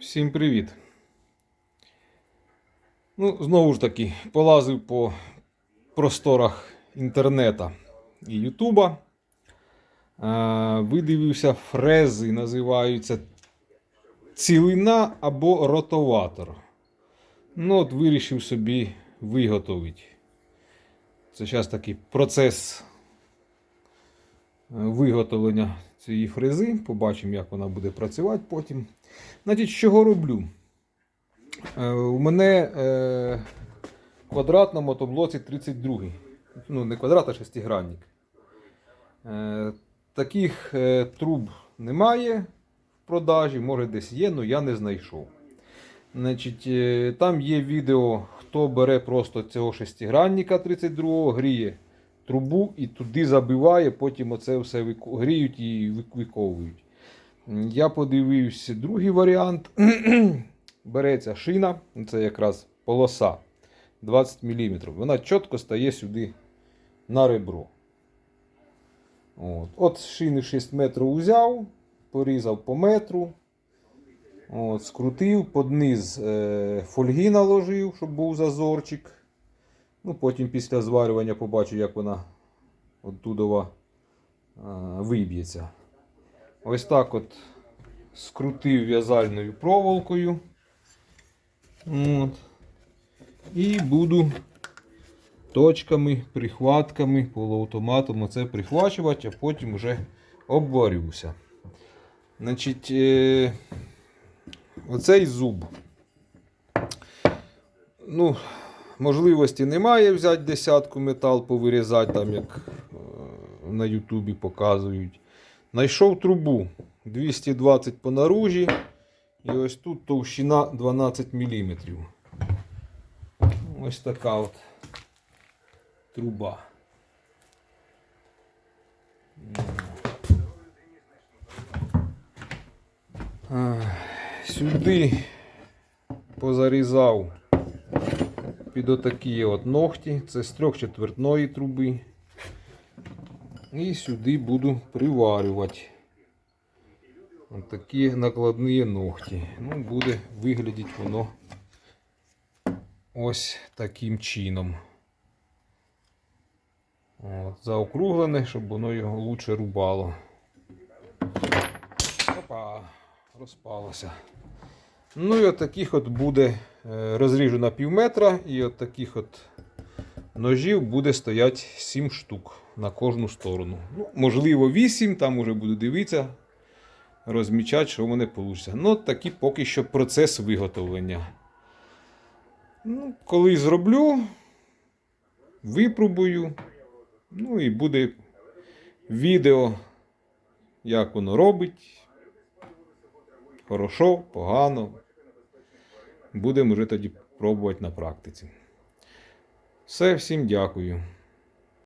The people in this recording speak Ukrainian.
Всім привіт. Ну, знову ж таки, полазив по просторах інтернета і Ютуба. Видивився фрези, називаються цілина або ротоватор. Ну, от вирішив собі виготовити. Це зараз такий процес е, виготовлення цієї фрези. Побачимо, як вона буде працювати потім. Значить, що роблю? Е, у мене е, квадрат на мотоблоці 32. Ну, не квадрат, а шестигранник. Е, таких е, труб немає в продажі, може десь є, але я не знайшов. Значить, е, там є відео, хто бере просто цього шестигранника 32 гріє трубу і туди забиває, потім оце все гріють і виковують. Я подивився другий варіант. Береться шина, це якраз полоса 20 мм. Вона чітко стає сюди на ребро. От, От шини 6 метрів узяв, порізав по метру. От, скрутив, під низ е, фольги наложив, щоб був зазорчик. Ну, потім після зварювання побачу, як вона оттудова е, виб'ється. Ось так от скрутив в'язальною проволокою. От. І буду точками, прихватками, полуавтоматом оце прихвачувати, а потім вже обварюся. Значить, е, оцей зуб. Ну, можливості немає взяти десятку метал, повирізати, там, як е, на Ютубі показують. Найшов трубу 220 по наружі. І ось тут товщина 12 мм. Ось така от труба. Сюди позарізав під отакі от ногті. Це з трьохчетвертної труби. І сюди буду приварювати. Такі накладні ногті. Ну, буде виглядати воно ось таким чином. От, заокруглене, щоб воно його лучше рубало. Опа, розпалося. Ну і от таких от буде, е, розріжу на пів метра, і от таких от ножів буде стояти 7 штук на кожну сторону. Ну, можливо, 8, там уже буду дивитися, розмічати, що в мене вийде. Ну, такий поки що процес виготовлення. Ну, коли зроблю, випробую. Ну і буде відео, як воно робить. Хорошо, погано. Будемо вже тоді пробувати на практиці. Все, всім дякую.